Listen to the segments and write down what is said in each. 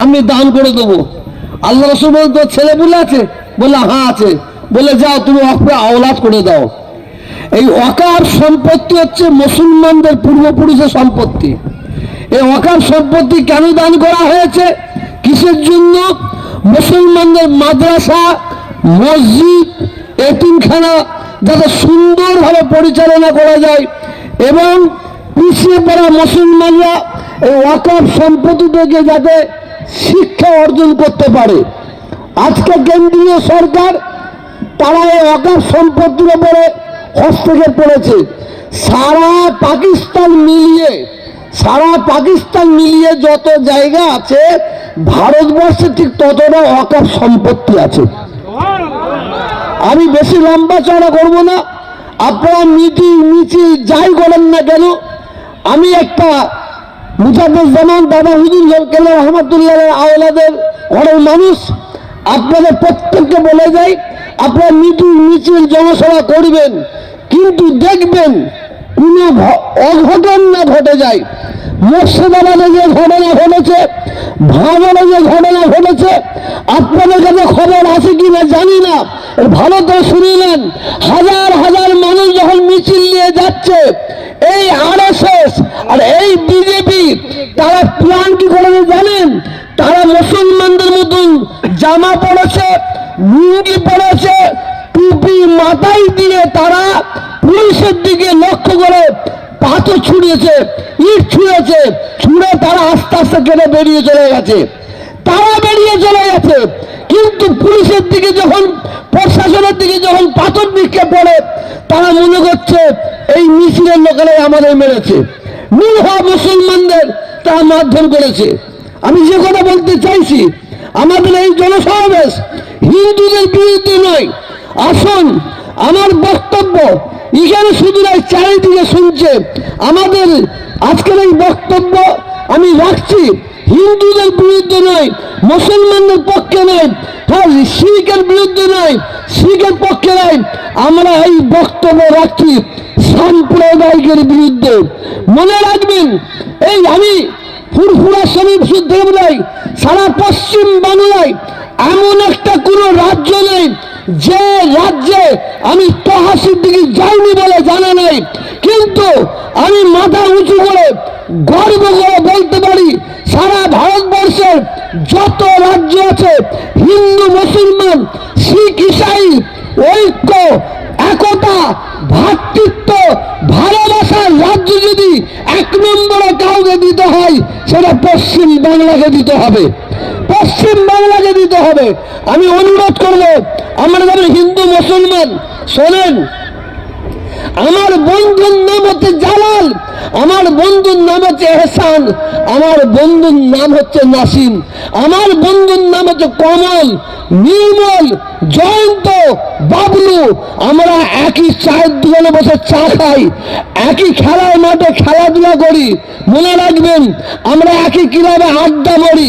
আমি দান করে দেবো। আল্লাহ রসুল বলে তোর ছেলে বলে আছে? বলে হ্যাঁ আছে। বলে, যাও, তুমি অকপে আওলাদ করে দাও। এই অকার সম্পত্তি হচ্ছে মুসলমানদের পূর্বপুরুষের সম্পত্তি। এই অকার সম্পত্তি কেন দান করা হয়েছে? কিসের জন্য? মুসলমানদের মাদ্রাসা, মসজিদ, এতিমখানা যাতে সুন্দরভাবে পরিচালনা করা যায় এবং পিছিয়ে পড়া মুসলমানরা এই ওয়াকাফ সম্পত্তি থেকে যাতে শিক্ষা অর্জন করতে পারে। আজকে কেন্দ্রীয় সরকার তারা এই অকাপ সম্পত্তির উপরে হস্তক্ষেপ করেছে। সারা পাকিস্তান মিলিয়ে, সারা পাকিস্তান মিলিয়ে যত জায়গা আছে, ভারতবর্ষে ঠিক ততটা অকাপ সম্পত্তি আছে। আমি বেশি লম্বা চড়া করব না। আপনারা মিটি মিচি যাই করেন না কেন, আমি একটা মুজাদুজ্জামান দাদা হুজুর কেলার রহমতুল্লাহ আওলাদের ঘরের মানুষ, আপনাদের প্রত্যেককে বলে যাই, আপনারা মিটিং মিছিল জনসভা করবেন, কিন্তু দেখবেন কোনো অঘটন না ঘটে যায়। মুর্শিদাবাদে যে ঘটনা ঘটেছে ভাঙড়ে যে ঘটনা ঘটেছে, আপনাদের কাছে খবর আছে কি না জানি না। ভালো করে শুনিলেন, হাজার হাজার মানুষ যখন মিছিল নিয়ে যাচ্ছে, এই আরএসএস আর এই বিজেপি, তারা প্ল্যান কি করেছে জানেন? তারা মুসলমানদের মতন জামা পড়েছে লুঙ্গি পড়েছে টুপি মাথায় দিয়ে তারা পুলিশের দিকে লক্ষ্য করে পাথর ছুঁড়িয়েছে, ইট ছুঁড়েছে, ছুঁড়ে তারা আস্তে আস্তে কেটে বেরিয়ে চলে গেছে। তারা বেরিয়ে চলে গেছে, কিন্তু পুলিশের দিকে যখন, প্রশাসনের দিকে যখন পাথর নিক্ষেপ পড়ে তারা মনে করছে এই মিছিলের লোকেরাই আমাদের মেরেছে। নিরহ মুসলমানদের তারা মারধর করেছে। আমি যে কথা বলতে চাইছি, আমাদের এই জনসমাবেশ হিন্দুদের বিরুদ্ধে নয়। আসুন, আমার বক্তব্য এখানে শুধু নয় চারিদিকে শুনছে। আমাদের আজকের এই বক্তব্য আমি রাখছি, হিন্দুদের বিরুদ্ধে নয়, মুসলমানদের পক্ষে নয় হ্যাঁ শিখের বিরুদ্ধে নয়, শিখের পক্ষে নয়। আমরা এই বক্তব্য রাখছি। সাম্প্রদায়িকের বিরুদ্ধে মনে রাখবেন, এই আমি ফুরফুরা শরীফ শুদ্ধ সারা পশ্চিম বাংলায় এমন একটা কোনো রাজ্য নেই যে রাজ্যে আমি তহাসির দিকে যাইনি বলে জানা নাই। কিন্তু আমি মাথা উঁচু করে গর্ব করে বলতে পারি, সারা ভারতবর্ষের যত রাজ্য আছে, হিন্দু, মুসলমান, শিখ, ইসাই, ঐক্য, একতা ভ্রাতৃত্ব ভালোবাসার রাজ্য যদি এক নম্বরে কাউকে দিতে হয়, সেটা পশ্চিম বাংলাকে দিতে হবে। পশ্চিম বাংলাকে দিতে হবে। আমি অনুরোধ করব আমরা যেমন হিন্দু, মুসলমান, শোনেন আমার বন্ধুর নাম হচ্ছে জালাল, আমার বন্ধুর নাম হচ্ছে এহসান, আমার বন্ধুর নাম হচ্ছে নাসিম, আমার বন্ধুর নাম হচ্ছে কমল, নির্মল, জয়ন্ত, বাবলু। আমরা একই চায়ের দোকানে বসে চা খাই, একই খেলার মাঠে খেলাধুলা করি। মনে রাখবেন, আমরা একই ক্লাবে আড্ডা মারি।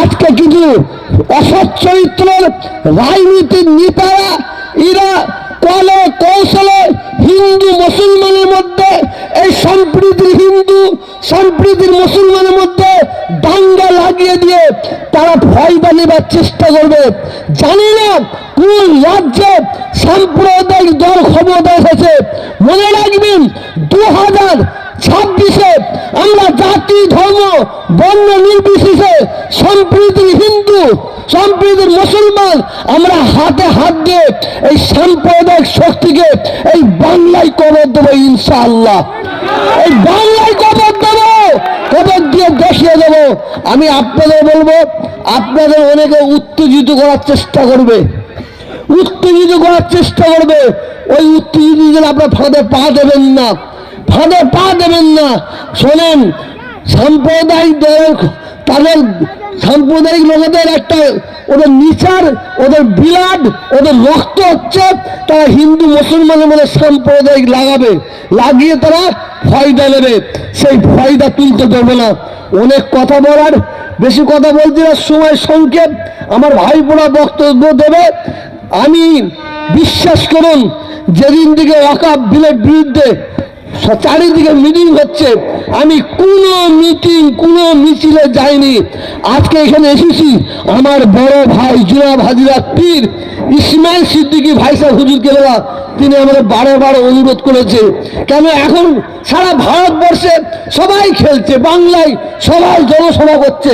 আজকে কিছু অসৎ চরিত্রের রাজনীতির নেতারা, এরা কলে কৌশলে সম্প্রীতির মুসলমানের মধ্যে দাঙ্গা লাগিয়ে দিয়ে তারা ফায়দা নেবার চেষ্টা করবে। জানি না কোন রাজ্যে সাম্প্রদায়িক দল ক্ষমতা এসেছে। মনে রাখবেন দু হাজার ছাব্বিশে আমরা জাতি, ধর্ম, বর্ণ নির্বিশেষে সম্প্রীতির হিন্দু, সম্প্রীতির মুসলমান আমরা হাতে হাত দিয়ে এই সাম্প্রদায়িক শক্তিকে এই বাংলায় কবর দেবো ইনশাআল্লাহ। এই বাংলায় কবর দেবো কবর দিয়ে দেখিয়ে দেবো? আমি আপনাদের বলব, আপনাদের অনেকে উত্তেজিত করার চেষ্টা করবে। উত্তেজিত করার চেষ্টা করবে। ওই উত্তেজিত আপনার ফাঁদে পা দেবেন না। ফাঁদে পা দেবেন না। শোনেন, সাম্প্রদায়িক দল তাদের সাম্প্রদায়িক লোকেদের একটা ওদের নিচার, ওদের বিলাড ওদের রক্ত হচ্ছে তারা হিন্দু মুসলমানের মধ্যে সাম্প্রদায়িক লাগাবে। লাগিয়ে তারা ফয়দা নেবে। সেই ফয়দা তুলতে দেবে না। অনেক কথা বলার, বেশি কথা বলতে না, সময় সংক্ষেপ। আমার ভাইপোড়া বক্তব্য দেবে, আমি বিশ্বাস করুন, যেদিন থেকে ওয়াকাব বিলের বিরুদ্ধে চারিদিকে মিটিং হচ্ছে। আমি কোনো মিটিং, কোনো মিছিলে যাইনি। আজকে এখানে এসেছি আমার বড় ভাই, জুনাব হাজিরা পীর ইসমাইল সিদ্দিকী ভাই সাহেব হুজুরকে বলা, তিনি আমাদের বারে বারে অনুরোধ করেছে, কেন এখন সারা ভারতবর্ষে সবাই খেলছে, বাংলায় সবাই জনসভা করছে,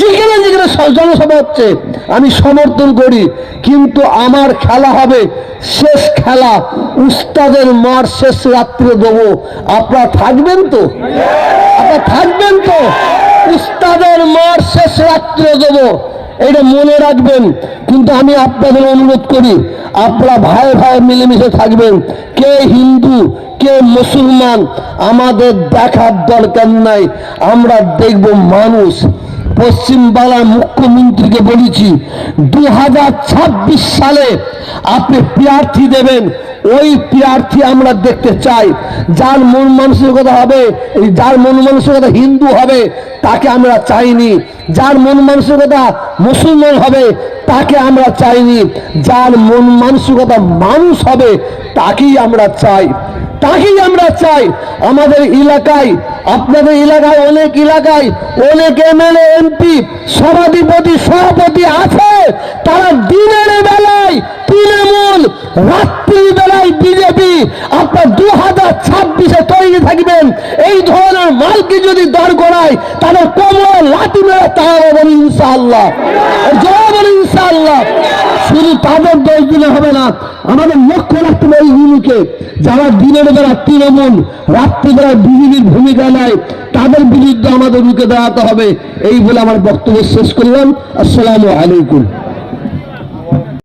যেখানে যেখানে জনসভা হচ্ছে। আমি সমর্থন করি, কিন্তু আমার খেলা হবে শেষ খেলা। উস্তাদের মার শেষ রাত্রে দেবো। আপনারা থাকবেন তো? আপনারা থাকবেন তো? উস্তাদের মার শেষ রাত্রে দেবো। এটা মনে রাখবেন। কিন্তু আমি আপনাদের অনুরোধ করি, আপনারা ভাই ভাই মিলেমিশে থাকবেন। কে হিন্দু, কে মুসলমান, আমাদের দেখার দরকার নাই। আমরা দেখব মানুষ। পশ্চিমবাংলার মুখ্যমন্ত্রীকে বলেছি দু হাজার ছাব্বিশ সালে আপনি প্রার্থী দেবেন, ওই প্রার্থী আমরা দেখতে চাই। যার মন মানসিকতা হবে যার মন মানসিকতা হিন্দু হবে, তাকে আমরা চাইনি। যার মন মানসিকতা মুসলমান হবে, তাকে আমরা চাইনি। যার মন মানসিকতা মানুষ হবে, তাকেই আমরা চাই। তাকেই আমরা চাই আমাদের এলাকায়, আপনাদের এলাকায়, অনেক এলাকায় অনেক এমএলএ এমপি সভাধিপতি, সভাপতি আছে। তারা দিনের বেলায় তৃণমূল, রাত্রির বেলায় বিজেপি, আপনার দু হাজার ছাব্বিশে তৈরি থাকবেন। এই ধরনের মালকে যদি দর করায়, তাদের কোমর লাঠি মেরে তারা বলি ইনশাআল্লাহ। জয় বলি ইনশাআল্লাহ। শুধু তাদের দোষ দিলে হবে না, আমাদের লক্ষ্য রাখতে হবে যারা দিনের বেলা তৃণমূল রাত্রিবেলা বিজেপির ভূমিকা নেয়, তাদের বিরুদ্ধে আমাদের রুখে দাঁড়াতে হবে। এই বলে আমার বক্তব্য শেষ করলাম। আসসালামু আলাইকুম।